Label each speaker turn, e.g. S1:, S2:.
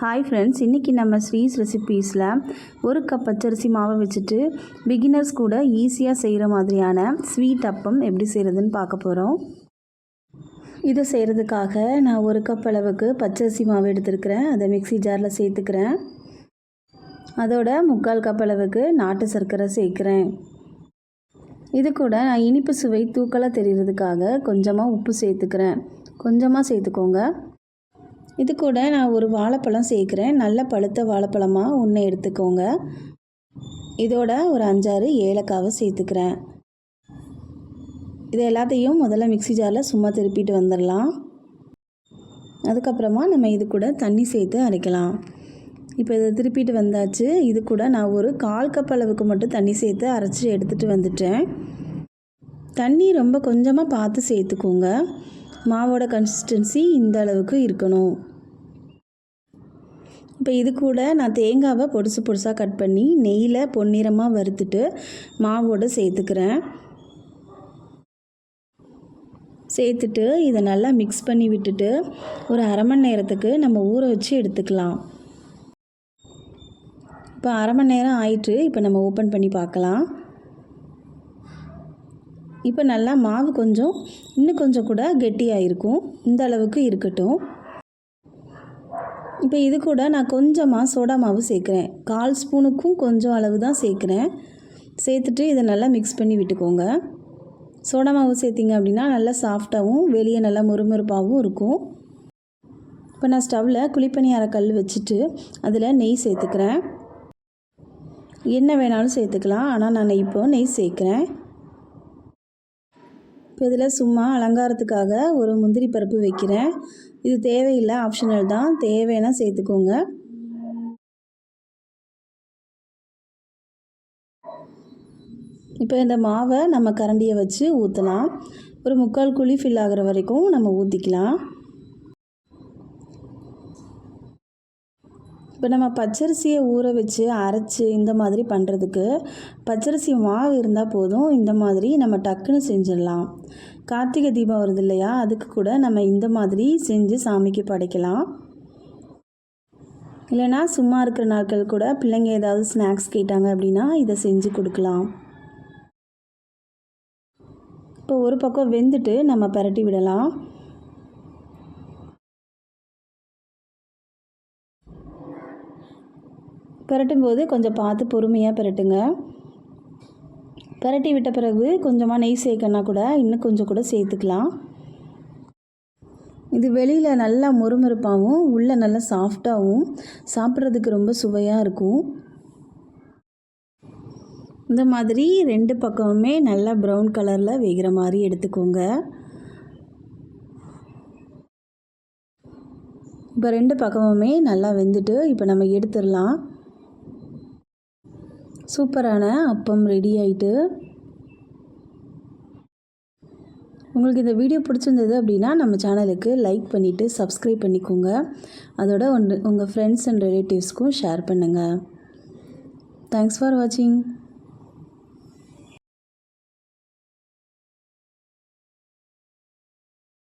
S1: Hi friends இன்றைக்கி நம்ம ஸ்ரீஸ் ரெசிபீஸில் ஒரு கப் பச்சரிசி மாவை வச்சுட்டு பிகினர்ஸ் கூட ஈஸியாக செய்கிற மாதிரியான ஸ்வீட் அப்பம் எப்படி செய்கிறதுன்னு பார்க்க போகிறோம் இதை செய்கிறதுக்காக நான் ஒரு கப் அளவுக்கு பச்சரிசி மாவு எடுத்துருக்கிறேன். அதை மிக்ஸி ஜாரில் சேர்த்துக்கிறேன். அதோட முக்கால் கப் அளவுக்கு நாட்டு சர்க்கரை சேர்க்குறேன். இது கூட நான் இனிப்பு சுவை தூக்கலாக தெரிகிறதுக்காக கொஞ்சமாக உப்பு சேர்த்துக்கிறேன். கொஞ்சமாக சேர்த்துக்கோங்க. இது கூட நான் ஒரு வாழைப்பழம் சேர்க்குறேன். நல்ல பழுத்த வாழைப்பழமாக ஒன்று எடுத்துக்கோங்க. இதோட ஒரு அஞ்சாறு ஏலக்காவை சேர்த்துக்கிறேன். இது எல்லாத்தையும் முதல்ல மிக்ஸி ஜாரில் சும்மா திருப்பிட்டு வந்துடலாம். அதுக்கப்புறமா நம்ம இது கூட தண்ணி சேர்த்து அரைக்கலாம். இப்போ இதை திருப்பிட்டு வந்தாச்சு. இது கூட நான் ஒரு கால் கப் அளவுக்கு மட்டும் தண்ணி சேர்த்து அரைச்சி எடுத்துகிட்டு வந்துட்டேன். தண்ணி ரொம்ப கொஞ்சமாக பார்த்து சேர்த்துக்கோங்க. மாவோட கன்சிஸ்டன்சி இந்த அளவுக்கு இருக்கணும். இப்போ இது கூட நான் தேங்காவை பொடுசு பொடுசாக கட் பண்ணி நெய்யில் பொன்னிறமாக வறுத்துட்டு மாவோடு சேர்த்துக்கிறேன். சேர்த்துட்டு இதை நல்லா மிக்ஸ் பண்ணி விட்டுட்டு ஒரு அரை மணி நேரத்துக்கு நம்ம ஊற வச்சு எடுத்துக்கலாம். இப்போ அரை மணி நேரம் ஆயிட்டு இப்போ நம்ம ஓப்பன் பண்ணி பார்க்கலாம். இப்போ நல்லா மாவு கொஞ்சம் இன்னும் கொஞ்சம் கூட கெட்டியாக இருக்கும் இந்த அளவுக்கு இருக்கட்டும். இப்போ இது கூட நான் கொஞ்சமாக சோடா மாவு சேர்க்குறேன். கால் ஸ்பூனுக்கும் கொஞ்சம் அளவு தான் சேர்க்குறேன். சேர்த்துட்டு இதை நல்லா மிக்ஸ் பண்ணி விட்டுக்கோங்க. சோடா மாவு சேர்த்திங்க அப்படின்னா நல்லா சாஃப்டாகவும் வெளியே நல்லா முறுமுறுப்பாகவும் இருக்கும். இப்போ நான் ஸ்டவ்வில் குழிப்பணியார கல் வச்சுட்டு அதில் நெய் சேர்த்துக்கிறேன். என்ன வேணாலும் சேர்த்துக்கலாம். ஆனால் நான் இப்போ நெய் சேர்க்குறேன். இப்போ இதில் சும்மா அலங்காரத்துக்காக ஒரு முந்திரி பருப்பு வைக்கிறேன். இது தேவையில்லை ஆப்ஷனல் தான். தேவைன்னா சேர்த்துக்கோங்க. இப்போ இந்த மாவை நம்ம கரண்டியை வச்சு ஊற்றலாம் ஒரு முக்கால் குழி ஃபில் ஆகிற வரைக்கும் நம்ம ஊற்றிக்கலாம் இப்போ நம்ம பச்சரிசியை ஊற வச்சு அரைச்சி இந்த மாதிரி பண்ணுறதுக்கு பச்சரிசி மாவு இருந்தால் போதும். இந்த மாதிரி நம்ம டக்குன்னு செஞ்சிடலாம். கார்த்திகை தீபம் வருது இல்லையா? அதுக்கு கூட நம்ம இந்த மாதிரி செஞ்சு சாமிக்கு படைக்கலாம். இல்லைனா சும்மா இருக்கிற நாட்கள் கூட பிள்ளைங்க ஏதாவது ஸ்நாக்ஸ் கேட்டாங்க அப்படின்னா இதை செஞ்சு கொடுக்கலாம். இப்போ ஒரு பக்கம் வெந்துட்டு நம்ம பரட்டி விடலாம். பரட்டும் போது கொஞ்சம் பார்த்து பொறுமையாக பரட்டுங்க. பரட்டி விட்ட பிறகு கொஞ்சமாக நெய் சேர்க்கனா கூட இன்னும் கொஞ்சம் கூட சேர்த்துக்கலாம். இது வெளியில் நல்லா முறுமுறுப்பாகவும் உள்ளே நல்லா சாஃப்டாகவும் சாப்பிட்றதுக்கு ரொம்ப சுவையாக இருக்கும். இந்த மாதிரி ரெண்டு பக்கமுமே நல்லா ப்ரௌன் கலரில் வேகிற மாதிரி எடுத்துக்கோங்க. இப்போ ரெண்டு பக்கமுமே நல்லா வெந்துட்டு இப்போ நம்ம எடுத்துடலாம். சூப்பரான அப்பம் ரெடி ஆகிட்டு உங்களுக்கு இந்த வீடியோ பிடிச்சிருந்தது அப்படின்னா நம்ம சேனலுக்கு லைக் பண்ணிவிட்டு சப்ஸ்கிரைப் பண்ணிக்கோங்க. அதோட ஒன்று உங்கள் ஃப்ரெண்ட்ஸ் அண்ட் ரிலேட்டிவ்ஸ்க்கும் ஷேர் பண்ணுங்கள் தேங்க்ஸ் ஃபார் வாட்சிங்